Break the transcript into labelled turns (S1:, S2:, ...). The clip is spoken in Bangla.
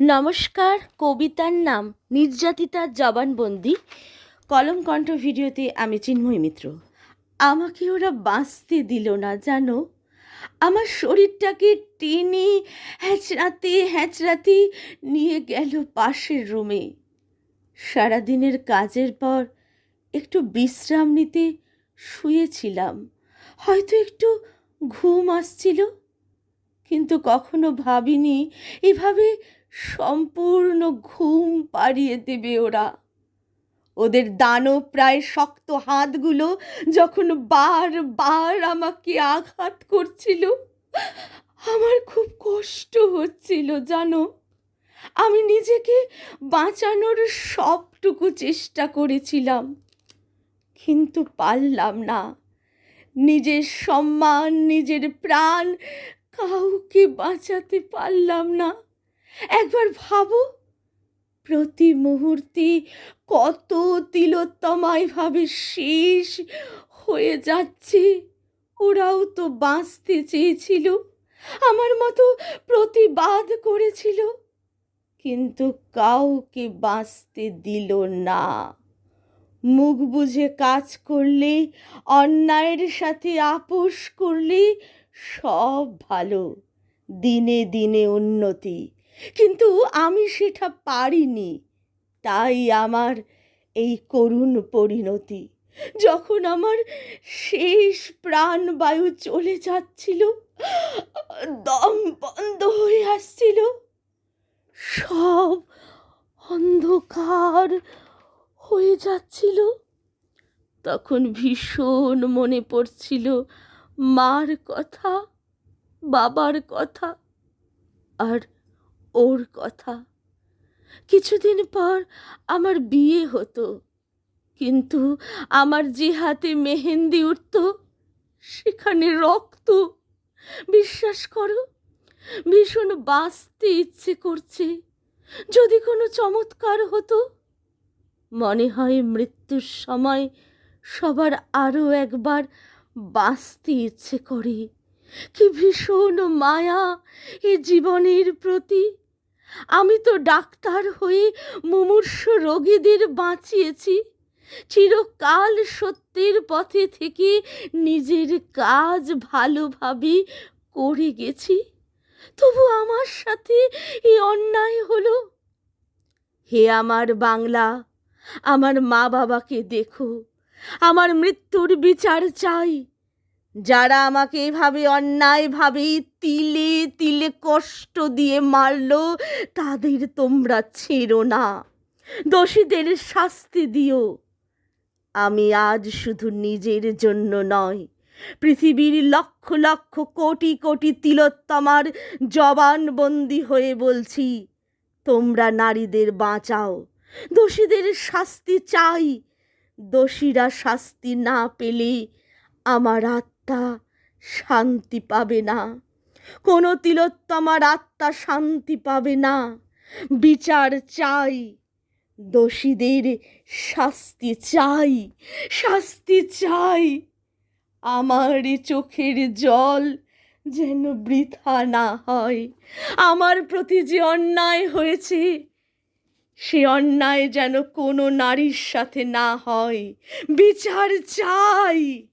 S1: নমস্কার, কবিতার নাম নির্যাতিতার জবানবন্দি। কলম কণ্ঠ ভিডিওতে আমি চিন্ময় মিত্র। আমাকে ওরা বাঁচতে দিল না, জানো? আমার শরীরটাকে টেনে হ্যাচড়াতে হ্যাচড়াতে নিয়ে গেল পাশের রুমে। সারাদিনের কাজের পর একটু বিশ্রাম নিতে শুয়েছিলাম। হয়তো একটু ঘুম আসছিল, কিন্তু কখনো ভাবিনি এভাবে সম্পূর্ণ ঘুম পাড়িয়ে দেবে ওরা। ওদের দানো প্রায় শক্ত হাতগুলো যখন বার বার আমাকে আঘাত করছিল, আমার খুব কষ্ট হচ্ছিল, জানো? আমি নিজেকে বাঁচানোর সবটুকু চেষ্টা করেছিলাম, কিন্তু পারলাম না। নিজের সম্মান, নিজের প্রাণ কাউকে বাঁচাতে পারলাম না। একবার ভাবো, প্রতি মুহূর্তে কত তিলোত্তমায় ভাবে শেষ হয়ে যাচ্ছে। ওরাও তো বাঁচতে চেয়েছিল, আমার মতো প্রতিবাদ করেছিল, কিন্তু কাউকে বাঁচতে দিল না। মুখ বুঝে কাজ করলে, অন্যায়ের সাথে আপোষ করলে সব ভালো, দিনে দিনে উন্নতি। কিন্তু আমি সেটা পারিনি। তাই আমার এই করুণ পরিণতি, যখন আমার শেষ প্রাণবায়ু চলে যাচ্ছিল, দম বন্ধ হয়ে আসছিল, সব অন্ধকার হয়ে যাচ্ছিল। তখন ভীষণ মনে পড়ছিল মার কথা, বাবার কথা, আর ওর কথা। কিছুদিন পর আমার বিয়ে হতো, কিন্তু আমার যে হাতে মেহেন্দি উঠত, সেখানে রক্ত। বিশ্বাস করো, ভীষণ বাঁচতে ইচ্ছে করছে। যদি কোনো চমৎকার হতো, মনে হয় মৃত্যুর সময় সবার আরও একবার বাঁচতে ইচ্ছে করে। কি ভীষণ মায়া এ জীবনের প্রতি। আমি তো ডাক্তার হয়ে মুমূর্ষ রোগীদের বাঁচিয়েছি। চিরকাল সত্যের পথে থেকে নিজের কাজ ভালোভাবে করে গেছি। তবু আমার সাথে এই অন্যায় হলো। হে আমার বাংলা, আমার মা বাবাকে দেখো। আমার মৃত্যুর বিচার চাই। যারা আমাকে এভাবে অন্যায়ভাবে তিলে তিলে কষ্ট দিয়ে মারল, তাদের তোমরা ছেড়ো না। দোষীদের শাস্তি দিও। আমি আজ শুধু নিজের জন্য নয়, পৃথিবীর লক্ষ লক্ষ কোটি কোটি তিলোত্তমার জবানবন্দি হয়ে বলছি, তোমরা নারীদের বাঁচাও। দোষীদের শাস্তি চাই। দোষীরা শাস্তি না পেলে আমার আত্মা শান্তি পাবে না। কোনো তিলোত্তমার আত্মা শান্তি পাবে না। বিচার চাই, দোষীদের শাস্তি চাই শাস্তি চাই। আমার চোখের জল যেন বৃথা না হয়। আমার প্রতি যে অন্যায় হয়েছে, সে অন্যায় যেন কোনো নারীর সাথে না হয়। বিচার চাই।